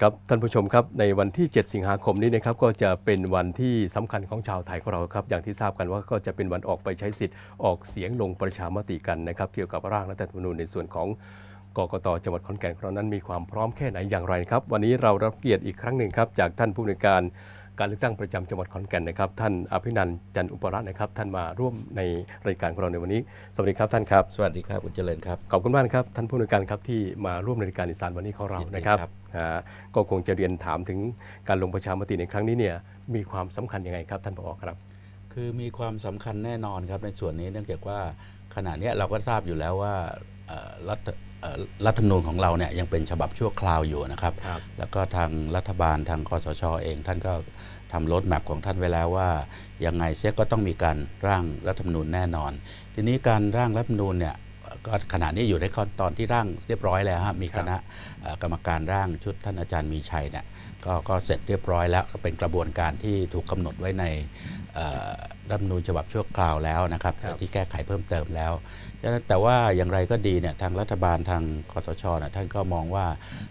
ครับท่านผู้ชมครับในวันที่ 7 สิงหาคมนี้นะครับก็จะเป็นวันที่สำคัญของชาวไทยของเราครับอย่างที่ทราบกันว่าก็จะเป็นวันออกไปใช้สิทธิ์ออกเสียงลงประชามติกันนะครับเกี่ยวกับร่างรัฐธรรมนูญในส่วนของกกตจังหวัดขอนแก่นของเรานั้นมีความพร้อมแค่ไหนอย่างไรครับ วันนี้เรารับเกียรติอีกครั้งหนึ่งครับจากท่านผู้ในวยการ การเลือกตั้งประจำจังหวัดขอนแก่นนะครับ ท่านอภินันท์จันทร์อุปรัตน์นะครับ ท่านมาร่วมในรายการของเราในวันนี้ สวัสดีครับท่านครับ สวัสดีครับคุณเจริญครับ ขอบคุณมากนะครับท่านผู้ในวยการครับที่มาร่วมในรายการอีสานวันนี้ของเรายินดีนะครับครับอ่าก็คงจะเรียนถามถึงการลงประชามติในครั้งนี้เนี่ยมีความสำคัญยังไงครับ ท่านผอครับ คือมีความสำคัญแน่นอนครับในส่วนนี้เนื่องจากว่าขณะเนี้ยเราก็ทราบอยู่แล้วว่าเอ่อรัฐเอ่อ รัฐธรรมนูญของเราเนี่ยยังเป็นฉบับชั่วคราวอยู่นะครับครับแล้วก็ทางรัฐบาลทางคอสชเอง ท่านก็ทำรถแมพของท่านไว้แล้วว่า ยังไงเสียก็ต้องมีการร่างรัฐธรรมนูญแน่นอน ทีนี้การร่างรัฐธรรมนูญเนี่ยก็ขณะนี้อยู่ในขั้นตอนที่ร่างเรียบร้อยแล้วฮะมีคณะเอ่อกรรมการร่างชุดท่านอาจารย์มีชัยเนี่ย ก็ก็เสร็จเรียบร้อยแล้วก็เป็นกระบวนการที่ถูกกำหนดไว้ในเอ่อรัฐธรรมนูญฉบับชั่วคราวแล้วนะครับครับที่แก้ไขเพิ่มเติมแล้วฉะนั้นแต่ว่าอย่างไรก็ดีเนี่ยทางรัฐบาลทางคอสชนะท่านก็มองว่า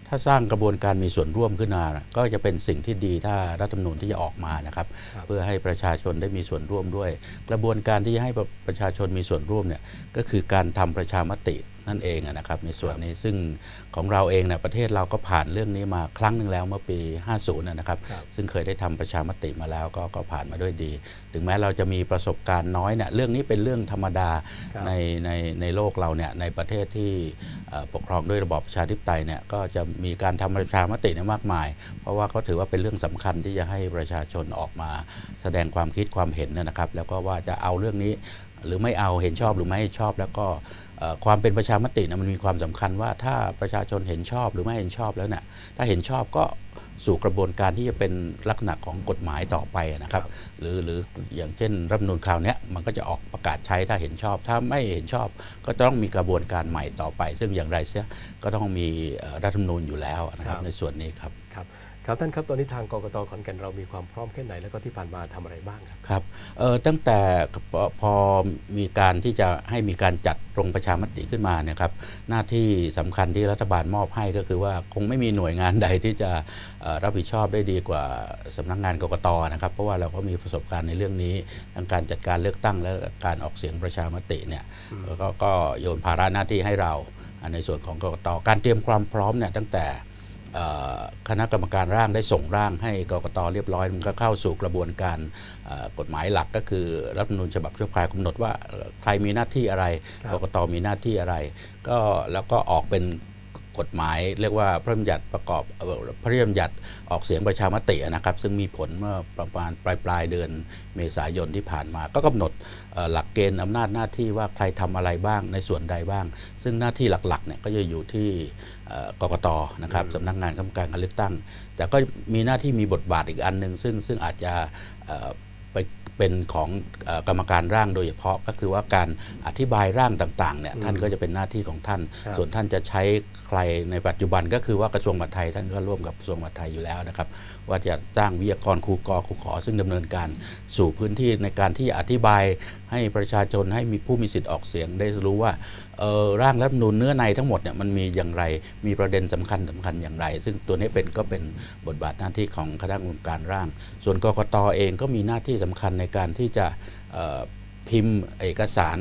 ถ้าสร้างกระบวนการมีส่วนร่วมขึ้นมานะก็จะเป็นสิ่งที่ดีถ้ารัฐธรรมนูญที่จะออกมานะครับครับเพื่อให้ประชาชนได้มีส่วนร่วมด้วย กระบวนการที่จะให้ประประชาชนมีส่วนร่วมเนี่ยก็คือการทำประชามติ นั่นเองอะนะครับในส่วนนี้ซึ่งของเราเองเนี่ยประเทศเราก็ผ่านเรื่องนี้มาครั้งหนึ่งแล้วเมื่อปี 50 นะนะครับครับ ซึ่งเคยได้ทำประชามติมาแล้วก็ก็ผ่านมาด้วยดี ถึงแม้เราจะมีประสบการณ์น้อยเนี่ยเรื่องนี้เป็นเรื่องธรรมดาครับในในในโลกเราเนี่ยในประเทศที่เอ่อปกครองด้วยระบอบประชาธิปไตยเนี่ยก็จะมีการทำประชามติเนี่ยมากมาย เพราะว่าเขาถือว่าเป็นเรื่องสำคัญที่จะให้ประชาชนออกมา แสดงความคิดความเห็นนะครับ แล้วก็ว่าจะเอาเรื่องนี้หรือไม่เอาเห็นชอบหรือไม่ชอบแล้วก็เอ่อ ความเป็นประชามตินะมันมีความสำคัญว่าถ้าประชาชนเห็นชอบหรือไม่เห็นชอบแล้วเนี่ยถ้าเห็นชอบก็สู่กระบวนการที่จะเป็นลักษณะของกฎหมายต่อไปนะครับครับหรือหรืออย่างเช่นรัฐธรรมนูญคราวเนี้ยมันก็จะออกประกาศใช้ถ้าเห็นชอบ ถ้าไม่เห็นชอบก็ต้องมีกระบวนการใหม่ต่อไป ซึ่งอย่างไรเสียก็ต้องมีเอ่อรัฐธรรมนูญอยู่แล้วนะครับครับในส่วนนี้ครับ ครับครับท่านครับตอนนี้ทางกกตขอนแก่นเรามีความพร้อมแค่ไหนแล้วก็ที่ผ่านมาทำอะไรบ้างครับครับเอ่อตั้งแต่พอพอมีการที่จะให้มีการจัดลงประชามติขึ้นมาเนี่ยครับหน้าที่สำคัญที่รัฐบาลมอบให้ก็คือว่าคงไม่มีหน่วยงานใดที่จะเอ่อรับผิดชอบได้ดีกว่าสำนักงานกกตนะครับ เพราะว่าเราก็มีประสบการณ์ในเรื่องนี้ทั้งการจัดการเลือกตั้งและการออกเสียงประชามติเนี่ยก็ก็โยนภาระหน้าที่ให้เราในส่วนของกกตการเตรียมความพร้อมเนี่ยตั้งแต่เอ่อ คณะกรรมการร่างได้ส่งร่างให้กกตเรียบร้อยมันก็เข้าสู่กระบวนการเอ่อกฎหมายหลักก็คือรัฐธรรมนูญฉบับชั่วคราวกำหนดว่าเอ่อใครมีหน้าที่อะไรครับกกตมีหน้าที่อะไร ก็แล้วก็ออกเป็น กฎหมาย เรียกว่าพระราชบัญญัติประกอบเพระราชบัญญัติออกเสียงประชามตินะครับ ซึ่งมีผลเมื่อประมาณปลายปลายเดือนเมษายนที่ผ่านมา ก็กำหนดหลักเกณฑ์อำนาจหน้าที่ว่าใครทำอะไรบ้างในส่วนใดบ้าง ซึ่งหน้าที่หลักๆเนี่ยก็จะอยู่ที่กกตนะครับสำนักงานคณะกรรมการการเลือกตั้ง แต่ก็มีหน้าที่มีบทบาทอีกอันหนึ่งซึ่งซึ่งอาจจะ ไปเป็นของเอ่อกรรมการร่างโดยเฉพาะก็คือว่าการอธิบายร่างต่างๆเนี่ยอืมท่านก็จะเป็นหน้าที่ของท่านครับส่วนท่านจะใช้ใครในปัจจุบันก็คือว่ากระทรวงมหาดไทยท่านก็ร่วมกับกระทรวงมหาดไทยอยู่แล้วนะครับ ว่าจะจ้างวิทยากรครูกอครูขอ ซึ่งดำเนินการสู่พื้นที่ในการที่อธิบายให้ประชาชนให้มีผู้มีสิทธิ์ออกเสียงได้รู้ว่าเอ่อร่างรัฐธรรมนูญเนื้อในทั้งหมดเนี่ยมันมีอย่างไรมีประเด็นสำคัญสำคัญอย่างไร ซึ่งตัวนี้เป็นก็เป็นบทบาทหน้าที่ของคณะกรรมการร่าง ส่วนกกตเองก็มีหน้าที่สำคัญในการที่จะพิมพ์เอกสาร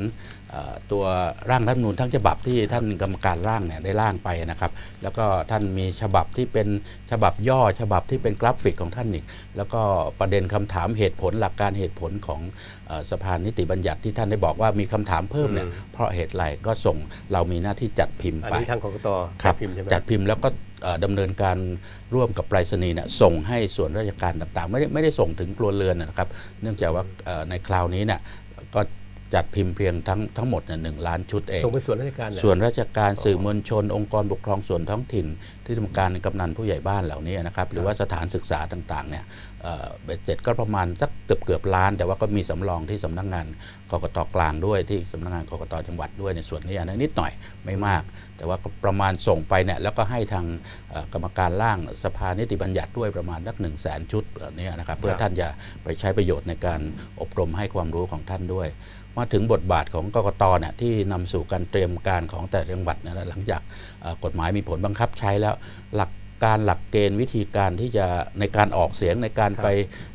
ตัวร่างรัฐธรรมนูญทั้งฉบับที่ท่านกรรมการร่างเนี่ยได้ร่างไปนะครับ แล้วก็ท่านมีฉบับที่เป็นฉบับย่อฉบับที่เป็นกราฟิกของท่านอีก แล้วก็ประเด็นคำถามเหตุผลหลักการเหตุผลของเออสภานิติบัญญัติที่ท่านได้บอกว่ามีคำถามเพิ่มเนี่ยอืมเพราะเหตุไรก็ส่งเรามีหน้าที่จัดพิมพ์อันไปนี้ทางกกตครับพิมพ์ใช่ไหมจัดพิมพ์แล้วก็เอ่อดำเนินการร่วมกับไปรษณีย์เนี่ยส่งให้ส่วนราชการต่างๆ ไม่ได้ไม่ได้ส่งถึงครัวเรือนนะครับ เนื่องจากว่าเอ่อในคราวนี้เนี่ยก็ จัดพิมพ์เพียงทั้งทั้งหมดเนี่ยหนึ่งล้านชุดเองส่งไปส่วนราชการเหรอส่วนราชการสื่อมวลชน องค์กรปกครองส่วนท้องถิ่น ที่ทำการกำนันผู้ใหญ่บ้านเหล่านี้นะครับหรือว่าสถานศึกษาต่างๆเนี่ยเอ่อเบ็ดเสร็จก็ประมาณสักเกือบเกือบล้าน แต่ว่าก็มีสำรองที่สำนักงานกกตกลางด้วยที่สำนักงานกกตจังหวัดด้วยในส่วนนี้อันนั้นนิดหน่อยไม่มาก แต่ว่าก็ประมาณส่งไปเนี่ยแล้วก็ให้ทางเอ่อกรรมการร่างสภานิติบัญญัติด้วยประมาณสักหนึ่งแสนชุดเหล่านี้นะครับเพื่อท่านจะไปใช้ประโยชน์ในการอบรมให้ความรู้ของท่านด้วย มาถึงบทบาทของกกตเนี่ยที่นำสู่การเตรียมการของแต่ละจังหวัดเนยนะหลังจากเอ่อกฎหมายมีผลบังคับใช้แล้วหลักการหลักเกณฑ์วิธีการที่จะในการออกเสียงในการครับไป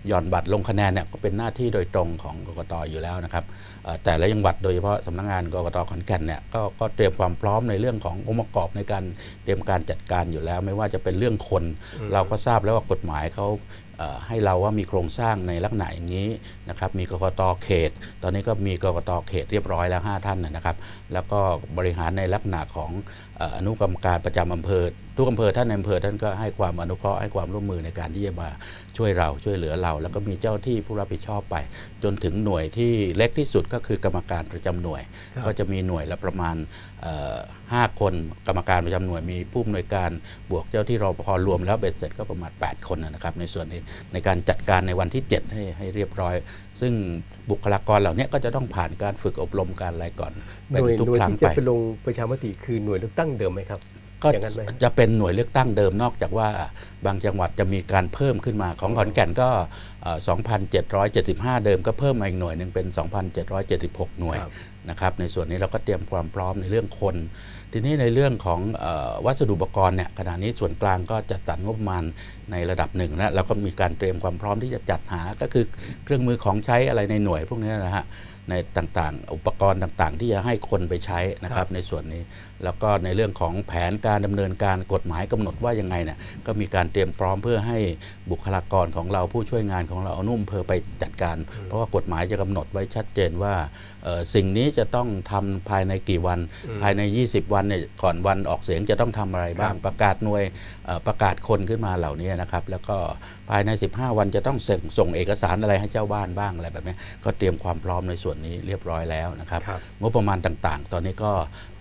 หย่อนบัตรลงคะแนนเนี่ยก็เป็นหน้าที่โดยตรงของกกตอยู่แล้วนะครับเอ่อแต่ละจังหวัดโดยเฉพาะสำนักงานกกตขอนแก่นเนี่ยก็ก็เตรียมความพร้อมในเรื่องขององค์ประกอบในการเตรียมการจัดการอยู่แล้ว ไม่ว่าจะเป็นเรื่องคน เราก็ทราบแล้วว่ากฎหมายเขาเอ่อ ให้เราว่ามีโครงสร้างในลักษณะอย่างนี้นะครับมีกกตเขต ตอนนี้ก็มีกกตเขตเรียบร้อยแล้ว 5 ท่านนะครับ แล้วก็บริหารในลักษณะของเอ่ออนุกรรมการประจำอำเภอทุกอำเภอท่านในอำเภอท่านก็ให้ความอนุเคราะห์ให้ความร่วมมือในการที่จะมาช่วยเราช่วยเหลือเรา แล้วก็มีเจ้าที่ผู้รับผิดชอบไป จนถึงหน่วยที่เล็กที่สุดก็คือกรรมการประจำหน่วยครับก็จะมีหน่วยละประมาณเอ่อห้าคนกรรมการประจำหน่วยมีผู้อำนวยการบวกเจ้าที่รอปภรวมแล้วเบ็ดเสร็จก็ประมาณ 8 คนนะครับ ในส่วนนี้ในการจัดการในวันที่ 7 ให้ให้เรียบร้อย ซึ่งบุคลากรเหล่านี้ก็จะต้องผ่านการฝึกอบรมการอะไรก่อนหเป็นน่วยทุกหน่วยครั้งที่จะไปไปลงประชามติคือหน่วยเลือกตั้งเดิมไหมครับ ก็อย่างนั้นไหมจะเป็นหน่วยเลือกตั้งเดิมนอกจากว่าบางจังหวัดจะมีการเพิ่มขึ้นมาของขอนแก่นก็เอ่อ2,775 เดิมก็เพิ่มมาอีกหน่วยหนึ่งเป็น 2,776 หน่วยครับนะครับในส่วนนี้เราก็เตรียมความพร้อมในเรื่องคน ทีนี้ในเรื่องของเออวัสดุอุปกรณ์เนี่ยขณะนี้ส่วนกลางก็จะตัดงบประมาณในระดับหนึ่งนะแล้วก็มีการเตรียมความพร้อมที่จะจัดหาก็คือเครื่องมือของใช้อะไรในหน่วยพวกนี้นะฮะ ในต่างๆ อุปกรณ์ต่างๆ ที่จะให้คนไปใช้นะคครัรับบในส่วนนี้ แล้วก็ในเรื่องของแผนการดำเนินการกฎหมายกำหนดว่ายังไงเนี่ยก็มีการเตรียมพร้อมเพื่อให้บุคลากรของเราผู้ช่วยงานของเราเอานุ่มเพอไปจัดการ เพราะว่ากฎหมายจะกำหนดไว้ชัดเจนว่าเอ่อสิ่งนี้จะต้องทำภายในกี่วันอืมภายใน 20 วันเนี่ยก่อนวันออกเสียงจะต้องทำอะไรบ้างครับประกาศหน่วยเอ่อประกาศคนขึ้นมาเหล่านี้นะครับ แล้วก็ ภายใน 15 วันจะต้องส่งส่งเอกสารอะไรให้เจ้าบ้านบ้างอะไรแบบนี้ก็เตรียมความพร้อมในส่วนนี้เรียบร้อยแล้วนะครับครับงบประมาณต่างๆ ตอนนี้ก็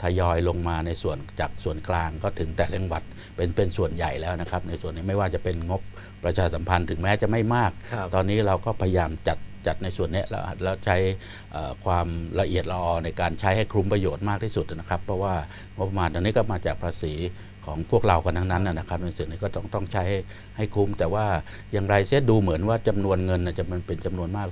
ทยอยลงมาในส่วนจากส่วนกลางก็ถึงแต่ละจังหวัดเป็นเป็นส่วนใหญ่แล้วนะครับ ในส่วนนี้ไม่ว่าจะเป็นงบประชาสัมพันธ์ถึงแม้จะไม่มากครับตอนนี้เราก็พยายามจัดจัดในส่วนนี้แล้วแล้วใช้เอ่อความละเอียดละออในการใช้ให้คลุมประโยชน์มากที่สุดนะครับ เพราะว่างบประมาณตอนนี้ก็มาจากภาษี ของพวกเรากันทั้งนั้นนะนะครับในส่วนนี้ก็ต้องต้องใช้ให้ให้คุ้ม แต่ว่าอย่างไรเสียดูเหมือนว่าจำนวนเงินน่ะจะมันเป็นจำนวนมาก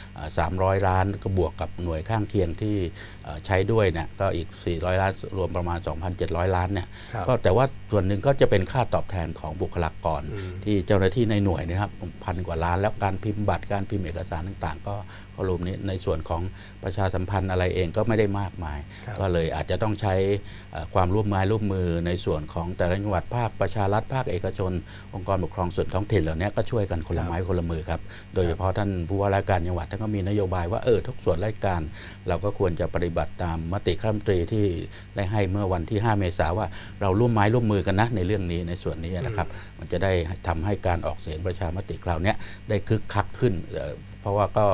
2,300 ล้านก็บวกกับหน่วยข้างเคียงที่เอ่อใช้ด้วยเนี่ยก็อีก 400 ล้านรวมประมาณ 2,700 ล้านเนี่ยครับก็แต่ว่าส่วนหนึ่งก็จะเป็นค่าตอบแทนของบุคลากรอืมที่เจ้าหน้าที่ในหน่วยนะครับพันกว่าล้าน แล้วการพิมพ์บัตรการพิมพ์เอกสารต่าง ๆ ก็ก็รวมนี้ในส่วนของประชาสัมพันธ์อะไรเองก็ไม่ได้มากมายครับก็เลยอาจจะต้องใช้เอ่อความร่วมมือร่วมมือในส่วนของแต่ละจังหวัดภาคประชารัฐภาคเอกชน องค์กรปกครองส่วนท้องถิ่นเหล่านี้ก็ช่วยกันคนละไม้คนละมือครับ โดยเฉพาะท่านผู้ว่าราชการจังหวัดท่านก็มีนโยบายว่าเออทุกส่วนราชการ เราก็ควรจะปฏิบัติตามมติคณะรัฐมนตรีที่ได้ให้เมื่อวันที่ 5 เมษาว่าเราร่วมไม้ร่วมมือกันนะในเรื่องนี้ในส่วนนี้นะครับ มันจะได้ทำให้การออกเสียงประชามติคราวเนี้ยได้คึกคักขึ้นเอ่อเพราะว่าก็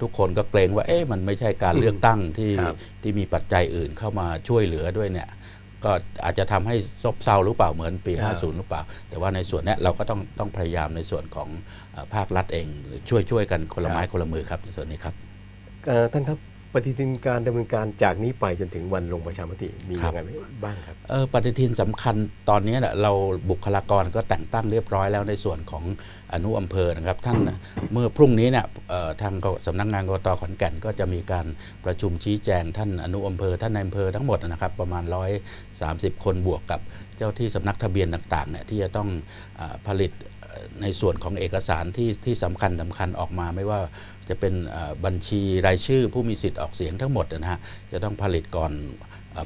ทุกคนก็เกรงว่าเอ๊ะมันไม่ใช่การเลือกตั้งที่ครับที่มีปัจจัยอื่นเข้ามาช่วยเหลือด้วยเนี่ย ก็อาจจะทำให้ซบเซาหรือเปล่าเหมือนปีครับ50 หรือเปล่า แต่ว่าในส่วนเนี้ยเราก็ต้องต้องพยายามในส่วนของเอ่อภาครัฐเองช่วยช่วยกันคนละไม้คนละมือครับในส่วนนี้ครับเอ่อท่านครับ ปฏิทินการดำเนินการจากนี้ไปจนถึงวันลงประชามติมีครัยับงไงบ้างครับเออปฏิทินสำคัญตอนนี้เน่ยเราบุคลากรก็แต่งตั้งเรียบร้อยแล้วในส่วนของอนุอำเภอนะครับท่านน่ะเมื่อพรุ่งนี้เนี่ยเอ่อทางกสำนักงานกตขอนแก่นก็จะมีการประชุมชี้แจงท่านอนุอำเภอท่านนายอำเภอทั้งหมดนะครับประมาณ 130 คนบวกกับ เจ้าที่สำนักทะเบียนต่างๆเนี่ยที่จะต้องอผลิตในส่วนของเอกสารที่ที่สำคัญสำคัญออกมาไม่ว่าจะเป็นบัญชีรายชื่อผู้มีสิทธิ์ออกเสียงทั้งหมดนะฮะจะต้องผลิตก่อน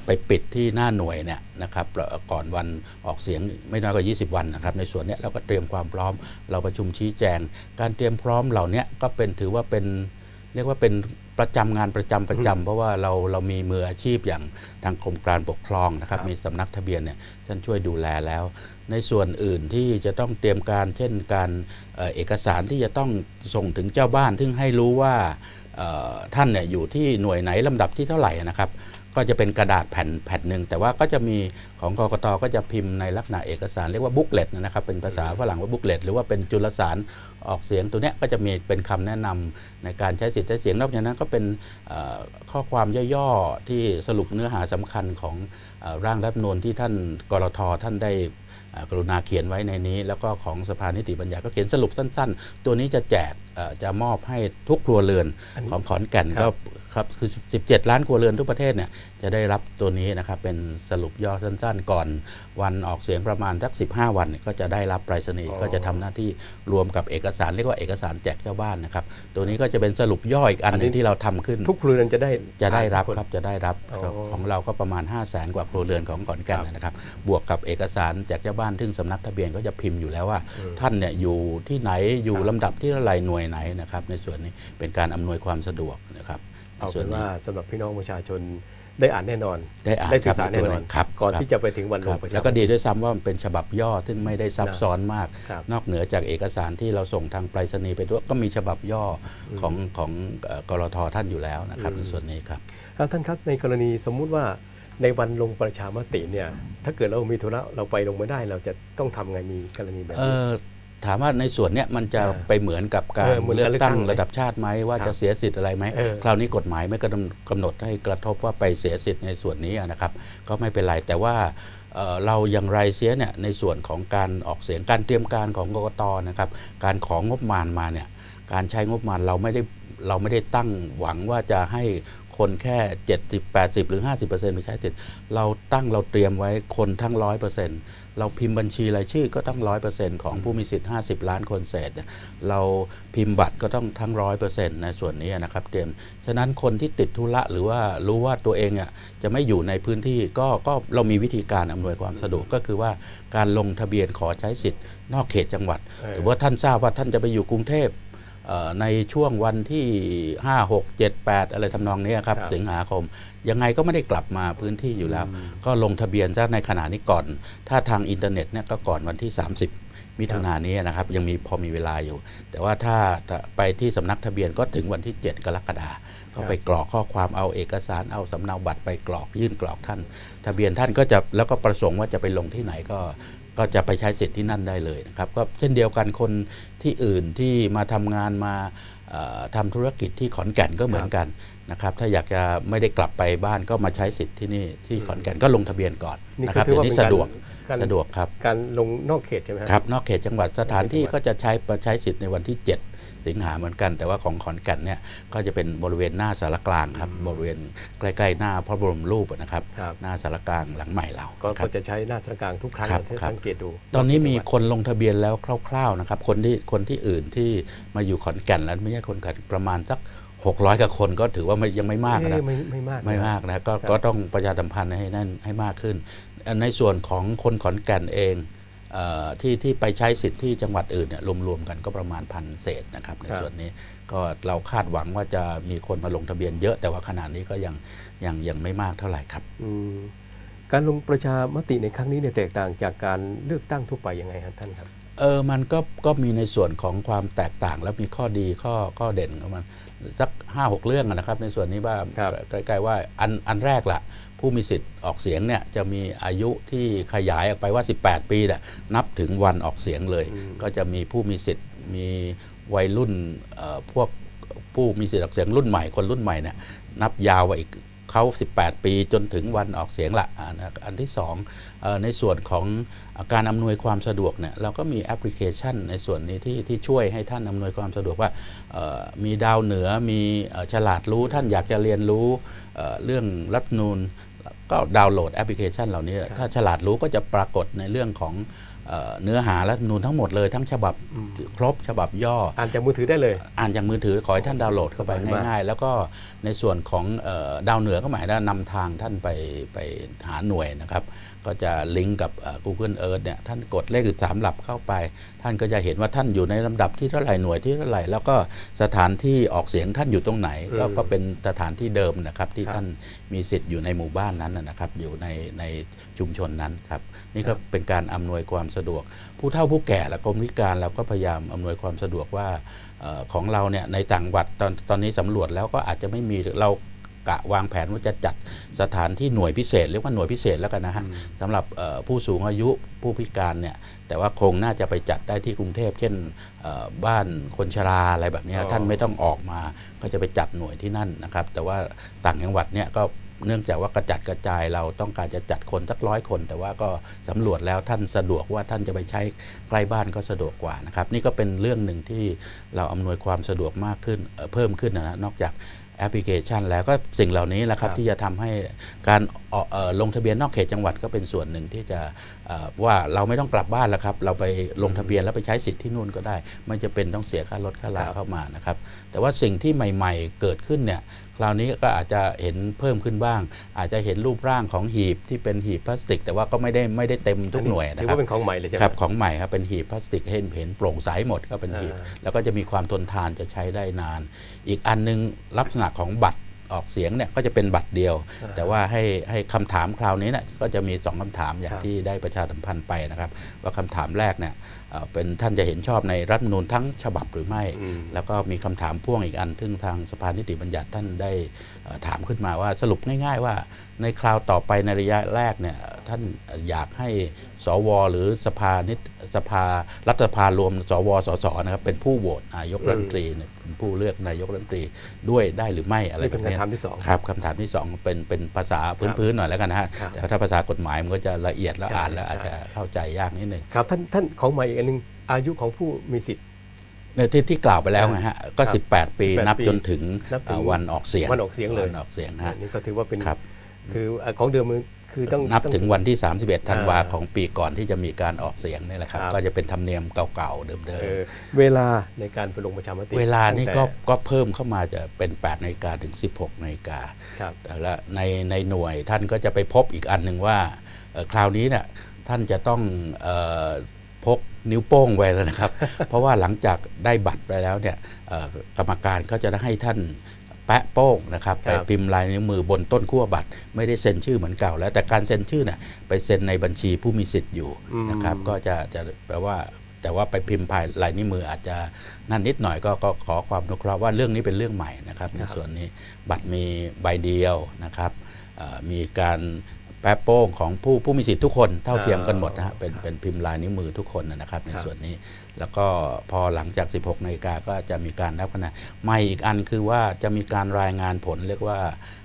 ไปปิดที่หน้าหน่วยเนี่ยนะครับก่อนวันออกเสียงไม่น้อยกว่า 20 วันนะครับในส่วนนี้เราก็เตรียมความพร้อม เราประชุมชี้แจง การเตรียมพร้อมเหล่านี้ก็เป็นถือว่าเป็นเรียกว่าเป็น ประจำงานประจำประจำเพราะว่าเราเรามีมืออาชีพอย่างทางกรมการปกครองนะครับครับมีสำนักทะเบียนเนี่ยท่านช่วยดูแลแล้ว ในส่วนอื่นที่จะต้องเตรียมการเช่นการเอ่อเอกสารที่จะต้องส่งถึงเจ้าบ้าน ซึ่งให้รู้ว่าเอ่อ ท่านเนี่ยอยู่ที่หน่วยไหนลำดับที่เท่าไหร่นะครับ ก็จะเป็นกระดาษแผ่นแผ่นหนึ่งแต่ว่าก็จะมีของกกตก็จะพิมพ์ในลักษณะเอกสารเรียกว่าบุ๊กเลตนะครับ เป็นภาษาฝรั่งว่าบุ๊กเลตหรือว่าเป็นจุลสารออกเสียงตัวเนี้ยก็จะมีเป็นคำแนะนำในการใช้สิทธิ์ใช้เสียงนอกจากนั้นก็เป็นข้อความย่อๆที่สรุปเนื้อหาสำคัญของร่างรัฐมนูญที่ท่านกรทท่านได้ กรุณาเขียนไว้ในนี้ แล้วก็ของสภานิติบัญญัติก็เขียนสรุปสั้น ๆ ตัวนี้จะแจกเอ่อจะมอบให้ทุกครัวเรือนอันนี้ของขอนแก่นครัก็บครับคือ 17 ล้านครัวเรือนทุกประเทศเนี่ยจะได้รับตัวนี้นะครับเป็นสรุปย่อสั้น ๆ ก่อนวันออกเสียงประมาณสัก 15 วันเนี่ยก็จะได้รับไปรษณีย์ก็จะทำหน้าที่รวมกับเอกสารเรียกว่าเอกสารแจกเจ้าบ้านนะครับตัวนี้ก็จะเป็นสรุปย่ออีกอันหนึงที่เราทำขึ้น ทุกครัวเรือนจะได้จะได้รับทุกนครับจะได้รับอ๋อของเราก็ประมาณ 5 0 0แสนกว่าครัวเรือนของขอนแก่นครับนะครับบวกกับเอกสารจากเจ้าบ้านซึ่งสำนักทะเบียนก็จะพิมพ์อยู่แล้วว่าอืมท่านเนี่ยอยู่ที่ไหนอยู่ครับลำดับที่เท่าไหรหน่วยไหนนะครับ ในส่วนนี้เป็นการอำนวยความสะดวกนะครับเอาในส่เป็วนนนี้ว่าสำหรับพี่น้องประชาชนได้อ่านแน่นอน ได้อ่านได้ศึกษาครับแน่นอนครับก่อนครับที่จะไปถึงวันลคงรับประชาแล้วก็ดีด้วยซ้ำว่ามันเป็นฉบับย่อซึ่งไม่ได้ซับนะซ้อนมากครับนอกเหนือจากเอกสารที่เราส่งทางไปรษณีย์ไปด้วยก็มีฉบับย่ออของของเอ่อกรทท่านอยู่แล้วนะครับอืมในส่วนนี้ครับแล้วท่านครับในกรณีสมมุติว่า ในวันลงประชามติเนี่ย ถ้าเกิดเรามีธุระเราไปลงไม่ได้ เราจะต้องทำไงมีกรณีแบบเอนี้อถามว่าในส่วนเนี้ยมันจะเออไปเหมือนกับการเออเหมือนเลืการอกเลือกตั้งตั้งไหมระดับชาติไหมว่าครับจะเสียสิทธิ์อะไรไหมเออ คราวนี้กฎหมายไม่กำหนดกำหนดให้กระทบว่าไปเสียสิทธิ์ในส่วนนี้นะครับ ก็ไม่เป็นไรแต่ว่าเอ่อเราอย่างไรเสียเนี่ยในส่วนของการออกเสียงการเตรียมการของกกตนะครับ การของงบประมาณมาเนี่ยการใช้งบประมาณเราไม่ได้เราไม่ได้ตั้งหวังว่าจะให้ คนแค่ 70 80 หรือ 50%ไปใช้สิทธิ์เราตั้งเราเตรียมไว้คนทั้ง 100%เราพิมพ์บัญชีรายชื่อก็ต้อง 100%ของผู้มีสิทธิ์ 50 ล้านคนเศษเนี่ยเราพิมพ์บัตรก็ต้องทั้ง 100%ในส่วนนี้นะครับเตรียม ฉะนั้นคนที่ติดธุระหรือว่ารู้ว่าตัวเองอะจะไม่อยู่ในพื้นที่ก็ก็เรามีวิธีการอำนวยความสะดวกก็คือว่าการลงทะเบียนขอใช้สิทธิ์นอกเขตจังหวัดเออถือว่าท่านทราบว่าท่านจะไปอยู่กรุงเทพเอ่อ ในช่วงวันที่ 5 6 7 8 อะไรทำนองนี้ครับครับ สิงหาคม ยังไงก็ไม่ได้กลับมาพื้นที่อยู่แล้วอืมก็ลงทะเบียนซะในขณะนี้ก่อน ถ้าทางอินเทอร์เน็ตเนี่ยก็ก่อนวันที่ 30 มิถุนายนนี้นะครับ ยังมีพอมีเวลาอยู่ แต่ว่าถ้าถ้าไปที่สำนักทะเบียนก็ถึงวันที่ 7 กรกฎาคมก็ไปกรอกข้อความเอาเอกสารเอาสำเนาบัตรไปกรอกยื่นกรอกท่าน ทะเบียนท่านก็จะแล้วก็ประสงค์ว่าจะไปลงที่ไหนก็ ก็จะไปใช้สิทธิ์ที่นั่นได้เลยนะครับก็เช่นเดียวกันคนที่อื่นที่มาทำงานมาเอ่อทำธุรกิจที่ขอนแก่นก็เหมือนกันนะครับถ้าอยากจะไม่ได้กลับไปบ้านก็มาใช้สิทธิ์ที่นี่ที่ขอนแก่นก็ลงทะเบียนก่อนนี่นะคืครัอบถือเดี๋ยวว่านี้เป็นสะดวกการสะดวกครับการลงนอกเขตใช่ไหมครับนอกเขตจังหวัดสถานที่ก็จะใช้มาใช้สิทธิ์ในวันที่ 7 สิงหาเหมือนกัน แต่ว่าของขอนแก่นเนี่ยก็จะเป็นบริเวณหน้าสารกลางครับบริเวณใกล้ ๆ หน้าพระบรมรูปนะครับครับหน้าสารกลางหลังใหม่เราก็นะครัก็บจะใช้หน้าสารกลางทุกครั้งครับที่ครับสังเกตดู ตอนนี้มีคนลงทะเบียนแล้วคร่าวๆนะครับคนที่คนที่อื่นที่มาอยู่ขอนแก่นแล้วไม่ใช่คนขอนแก่นประมาณสัก600กว่าคนก็ถือว่าไม่ยังไม่มากนะเอ๊ะไม่ไม่มากไม่มากนะก็ครับก็ต้องประชาสัมพันธ์ให้นั่นให้มากขึ้น ในส่วนของคนขอนแก่นเองเออ ที่ที่ไปใช้สิทธิ์ที่จังหวัดอื่นเนี่ยรวมๆกันก็ประมาณพันเศษนะครับในส่วนนี้ก็เราคาดหวังว่าจะมีคนมาลงทะเบียนเยอะแต่ว่าขนาดนี้ก็ยังยังยังไม่มากเท่าไหร่ครับอืมการลงประชามติในครั้งนี้เนี่ยแตกต่างจากการเลือกตั้งทั่วไปยังไงครับท่านครับเออมันก็ก็มีในส่วนของความแตกต่างแล้วมีข้อดีข้อข้อเด่นของมันสักห้าหกเรื่องอะนะครับ ในส่วนนี้ว่าครับใกล้ๆว่าอันอันแรกละ ผู้มีสิทธิ์ออกเสียงเนี่ยจะมีอายุที่ขยายออกไปว่า 18 ปีเนี่ยนับถึงวันออกเสียงเลย ก็จะมีผู้มีสิทธิ์มีวัยรุ่นเอ่อพวกผู้มีสิทธิ์ออกเสียงรุ่นใหม่คนรุ่นใหม่เนี่ยนับยาวไปอีกเขา 18 ปีจนถึงวันออกเสียงละอันอันที่สองเอ่อในส่วนของการอำนวยความสะดวกเนี่ยเราก็มีแอปพลิเคชันในส่วนนี้ที่ที่ช่วยให้ท่านอำนวยความสะดวกว่าเอ่อมีดาวเหนือมีเอ่อฉลาดรู้ท่านอยากจะเรียนรู้เอ่อเรื่องรัฐธรรมนูน ก็ดาวน์โหลดแอปพลิเคชันเหล่านี้ ถ้าฉลาดรู้ก็จะปรากฏในเรื่องของ เอ่อเนื้อหารัฐธรรมนูนทั้งหมดเลยทั้งฉบับครบฉบับย่อ อ่านจากมือถือได้เลย อ่านจากมือถือขอให้ท่านดาวน์โหลดเข้าไปสบายมากง่ายๆ แล้วก็ในส่วนของเออดาวเหนือก็หมายถึงนำทางท่านไปไปหาหน่วยนะครับ ก็จะลิงก์กับเอ่อ Google Earth เนี่ยท่านกดเลข13หลับเข้าไป ท่านก็จะเห็นว่าท่านอยู่ในลำดับที่เท่าไหร่หน่วยที่เท่าไหร่แล้วก็สถานที่ออกเสียงท่านอยู่ตรงไหนอืมก็ก็เป็นสถานที่เดิมนะครับที่ครับท่านมีสิทธิ์อยู่ในหมู่บ้านนั้นนะนะครับ อยู่ในในชุมชนนั้นครับนี่ก็เป็นการอำนวยความสะดวก ผู้เฒ่าผู้แก่และกรมวิการเราก็พยายามอำนวยความสะดวกว่าเอ่อของเราเนี่ยในต่างจังหวัดตอนตอนนี้สำรวจแล้วก็อาจจะไม่มีเรากะวางแผนว่าจะจัดสถานที่หน่วยพิเศษเรียกว่าหน่วยพิเศษแล้วกันนะฮะสำหรับเอ่อผู้สูงอายุผู้พิการเนี่ยแต่ว่าคงน่าจะไปจัดได้ที่กรุงเทพเช่นเอ่อบ้านคนชราอะไรแบบเนี้ยอ๋อท่านไม่ต้องออกมาก็จะไปจัดหน่วยที่นั่นนะครับ แต่ว่าต่างจังหวัดเนี่ยก็ เนื่องจากว่ากระจัดกระจายเราต้องการจะจัดคนสักร้อยคน แต่ว่าก็สำรวจแล้วท่านสะดวกว่าท่านจะไปใช้ใกล้บ้านก็สะดวกกว่านะครับ นี่ก็เป็นเรื่องหนึ่งที่เราอำนวยความสะดวกมากขึ้นเอ่อเพิ่มขึ้นนะนะนอกจากแอปพลิเคชันแล้วก็สิ่งเหล่านี้แหละครับครับที่จะทำให้การเอ่อเอ่อลงทะเบียนนอกเขตจังหวัดก็เป็นส่วนหนึ่งที่จะเอ่อว่าเราไม่ต้องกลับบ้านแล้วครับ เราไปลงทะเบียนแล้วไปใช้สิทธิ์ที่นู่นก็ได้ ไม่จะเป็นต้องเสียค่ารถค่าลาเข้ามานะครับ แต่ว่าสิ่งที่ใหม่ ๆ เกิดขึ้นเนี่ย คราวนี้ก็อาจจะเห็นเพิ่มขึ้นบ้าง อาจจะเห็นรูปร่างของหีบที่เป็นหีบพลาสติก แต่ว่าก็ไม่ได้ไม่ได้เต็มทุกหน่วยนะถือครัว่าบเป็นของใหม่เลยใช่ไหมครับของใหม่ครับเป็นหีบพลาสติกเห็นเห็นโปร่งใสหมดก็เป็นหีบอ่าแล้วก็จะมีความทนทานจะใช้ได้นาน อีกอันนึงลักษณะของบัตรออกเสียงเนี่ยก็จะเป็นบัตรเดียว แต่ว่าให้ให้คำถามคราวนี้เนี่ยก็จะมี 2คำถามอย่างครับที่ได้ประชาสัมพันธ์ไปนะครับ ว่าคำถามแรกเนี่ย เอ่อเป็นท่านจะเห็นชอบในรัฐธรรมนูญทั้งฉบับหรือไม่อืมแล้วก็มีคำถามพ่วงอีกอัน ซึ่งทางสภานิติบัญญัติท่านได้เอ่อถามขึ้นมาว่าสรุปง่าย ๆ ว่าในคราวต่อไปในระยะแรกเนี่ยท่านอยากให้สวหรือสภานิตสภารัฐสภารวม สวสสนะครับเป็นผู้โหวตนายกรัฐมนตรีเนี่ยเป็นผู้เลือกนายกรัฐมนตรีด้วยได้หรือไม่อะไรนี่แบเป็นบเนี้ยคำถามที่สองครับคำถามที่สองเป็นเป็นภาษาพื้นๆหน่อยแล้วกันนะฮะครับแต่ถ้าภาษากฎหมายมันก็จะละเอียดแล้วใช่อ่านแล้วใช่อาจจะเข้าใจยากนิดหนึ่งครับท่านท่านของใหม่อีกอันหนึงอายุของผู้มีสิทธิ์เนี่ยที่ที่กล่าวไปแล้วไงฮะก็ครับ18 ปี18นับจนถึงนับถึงเอ่อวันออกเสียงวันออกเสียงเลยวันออกเสียงฮะนี่ก็ถือว่าเป็นครับคืออะของเดิมมันคือต้องนับต้องถึงวันที่ 31ธันวาอ่าของปีก่อนที่จะมีการออกเสียงนี่แหละครับครับก็จะเป็นธรรมเนียมเก่าๆเดิมเอ่อเวลาในการไปลงประชามติๆเวลานี่ตั้งก็แต่ก็เพิ่มเข้ามาจะเป็น8นาฬิกาถึง 16นาฬิกาครับและในในหน่วยท่านก็จะไปพบอีกอันหนึ่งว่าเอ่อคราวนี้เนี่ยท่านจะต้องเออ พกนิ้วโป้งไว้แล้วนะครับ เพราะว่าหลังจากได้บัตรไปแล้วเนี่ยเอ่อกรรมการก็จะให้ท่านแปะโป้งนะครับครัไปบพิมพ์ลายนิ้วมือบนต้นขั้วบัตร ไม่ได้เซ็นชื่อเหมือนเก่า แล้วแต่การเซ็นชื่อเนี่ยไปเซ็นในบัญชีผู้มีสิทธิ์อยู่นะครับก็จะจะแปลว่าแต่ว่าไปพิมพ์ภายลายนิ้วมืออาจจะนั่นนิดหน่อยก็ก็ขอความอนุเคราะห์ว่าเรื่องนี้เป็นเรื่องใหม่นะครับในส่วนนี้บัตรมีใบเดียวนะครับเอ่อมีการ แปะโป้งของผู้ผู้มีสิทธิ์ทุกคนเท่าเทียมกันหมดนะฮะเป็นเป็นพิมพ์ลายนิ้วมือทุกคนนะครับ ในส่วนนี้ แล้วก็พอหลังจาก 16นาฬิกาก็จะมีการนับคะแนนใหม่อีกอันคือว่าจะมีการรายงานผลเรียกว่า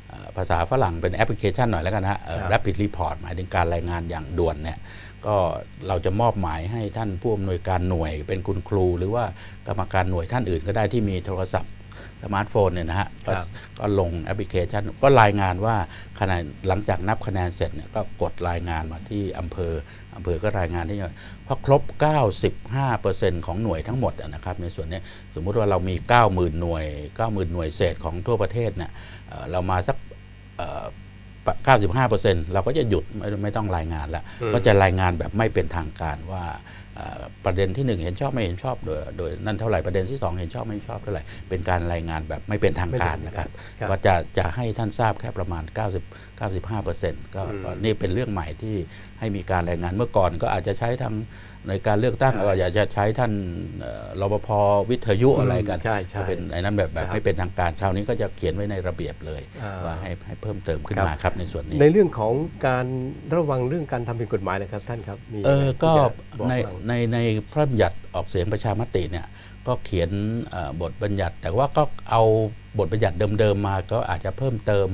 เอ่อภาษาฝรั่งเป็นแอปพลิเคชันหน่อยแล้วกันนะฮะเอ่อครับ Rapid Report หมายถึงการรายงานอย่างด่วนเนี่ย ก็เราจะมอบหมายให้ท่านผู้อำนวยการหน่วย เป็นคุณครู หรือว่ากรรมการหน่วยท่านอื่นก็ได้ที่มีโทรศัพท์ สมาร์ทโฟนเนี่ยนะฮะก็ครับก็ลงแอปพลิเคชัน ก็รายงานว่าคะแนนหลังจากนับคะแนนเสร็จเนี่ยก็กดรายงานมาที่อำเภออำเภอก็รายงานที่พอครบ 95%ของหน่วยทั้งหมดอะนะครับในส่วนเนี้ยสมมุติว่าเรามี 90,000 หน่วย 90,000 หน่วยเศษของทั่วประเทศเนี่ยเอ่อเรามาสักเอ่อ 95%เราก็จะหยุดไม่ไม่ต้องรายงานแล้ว อืม ก็จะรายงานแบบไม่เป็นทางการว่าเอ่อประเด็นที่หนึ่งเห็นชอบไม่เห็นชอบโดยโดยนั่นเท่าไหร่ประเด็นที่สองเห็นชอบไม่เห็นชอบเท่าไหร่เป็นการรายงานแบบไม่เป็นทางการนะครับครับว่าจะจะให้ท่านทราบแค่ประมาณ 90 95เปอร์เซ็นต์ก็อืม ก็นี่เป็นเรื่องใหม่ที่ให้มีการรายงานเมื่อก่อนก็อาจจะใช้ทาง ในการเลือกตั้งใช่ก็อยากจะใช้ท่านเอ่อรปภวิทยุอะไรกันใช่ใช่ก็เป็นไอ้นั้นแบบแบบครับไม่เป็นทางการคราวนี้ก็จะเขียนไว้ในระเบียบเลยอ่าว่าให้ให้เพิ่มเติมขึ้นครับมาครับในส่วนนี้ ในเรื่องของการระวังเรื่องการทำผิดกฎหมายนะครับท่านครับมีเอออะไรก็ที่จะบอกในบ้างในในพระบัญญัติออกเสียงประชามติเนี่ยก็เขียนเอ่อบทบัญญัติ แต่ว่าก็เอาบทบัญญัติเดิมๆมา ก็อาจจะเพิ่มเติม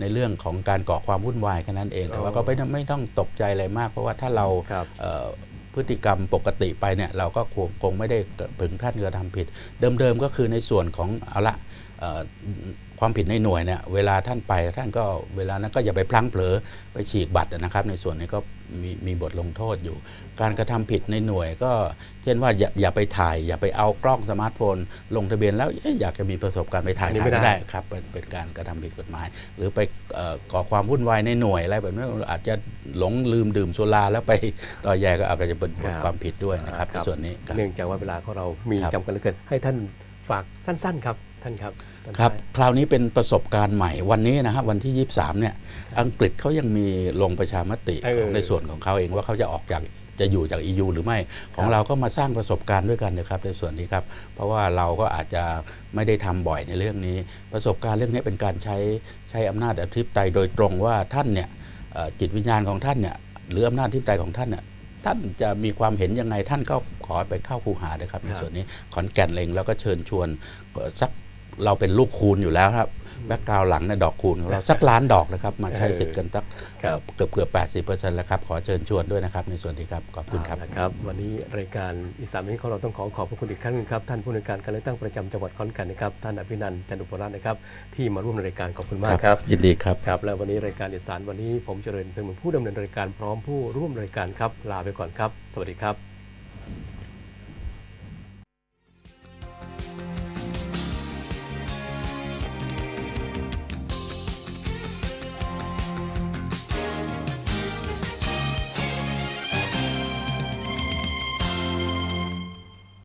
ในเรื่องของการก่อความวุ่นวายแค่นั้นเองแต่ว่าอ๋อก็ไม่ต้องไม่ต้องตกใจอะไรมาก เพราะว่าถ้าเราครับเอ่อ พฤติกรรมปกติไปเนี่ยเราก็คงคงไม่ได้ถึงท่านกระทำผิด เดิมๆก็คือในส่วนของเอาละ ความผิดในหน่วยเนี่ยเวลาท่านไปท่านก็เวลานั้นก็อย่าไปพลั้งเผลอไปฉีกบัตรนะครับ ในส่วนนี้ก็มีมีบทลงโทษอยู่ การกระทำผิดในหน่วยก็ เช่นว่าอย่าอย่าไปถ่าย อย่าไปเอากล้องสมาร์ทโฟน ลงทะเบียนแล้วเอ๊ะอยากจะมีประสบการณ์ไปถ่ายอันนี้ถ่ายไม่ไม่ได้ได้ครับเป็นเป็นการกระทำผิดกฎหมาย หรือไปเอ่อก่อความวุ่นวายในหน่วยอะไรแบบนี้อาจจะหลงลืมดื่มสุราแล้วไปต่อแยก็อาจจะเป็นครับความผิดด้วยนะครับในส่วนนี้ครับเนื่องจากว่าเวลาของเรามีครับจำกัดเหลือเกินให้ท่าน ฝากสั้นๆครับท่านครับท่านครับท้ายคราวนี้เป็นประสบการณ์ใหม่วันนี้นะครับวันที่ 23 เนี่ย อังกฤษเขายังมีลงประชามติเออของในส่วนของเขาเองว่าเขาจะออกจากจะอยู่จาก EU หรือไม่ของเราก็มาสร้างประสบการณ์ด้วยกันนะครับในส่วนนี้ครับ เพราะว่าเราก็อาจจะไม่ได้ทำบ่อยในเรื่องนี้ ประสบการณ์เรื่องนี้เป็นการใช้ใช้อำนาจอธิปไตยโดยตรงว่าท่านเนี่ยเอ่อจิตวิญญาณของท่านเนี่ยหรืออำนาจอธิปไตยของท่านเนี่ย ท่านจะมีความเห็นยังไงท่านก็ขอไปเข้าคูหาเลยครับในครับส่วนนี้ขอนแก่นเองแล้วก็เชิญชวนเอ่อสักเราเป็นลูกคูณอยู่แล้วครับแบ็กกราวหลังในดอกคูณของเราสักล้านดอกนะครับมาใช้สิทธิ์กันสักครับ เกือบเกือบแปดสิบเปอร์เซ็นต์แล้วครับ ขอเชิญชวนด้วยนะครับ ในส่วนนี้ครับ ขอบคุณครับเอาละครับวันนี้รายการอีสานนี้ของเราต้องขอขอบพระคุณอีกครั้งหนึงครับ ท่านผู้ในวยการการเลือกตั้งประจำจังหวัดขอนแก่นนะครับ ท่านอภินันท์จันทร์อุปราชนะครับ ที่มาร่วมในรายการขอบคุณมากครับ ยินดีครับครับ และวันนี้รายการอีสานวันนี้ผมเจริญเป็นผู้ดำเนินรายการพร้อมผู้ร่วมรายการครับลาไปก่อนครับ สวัสดีครับ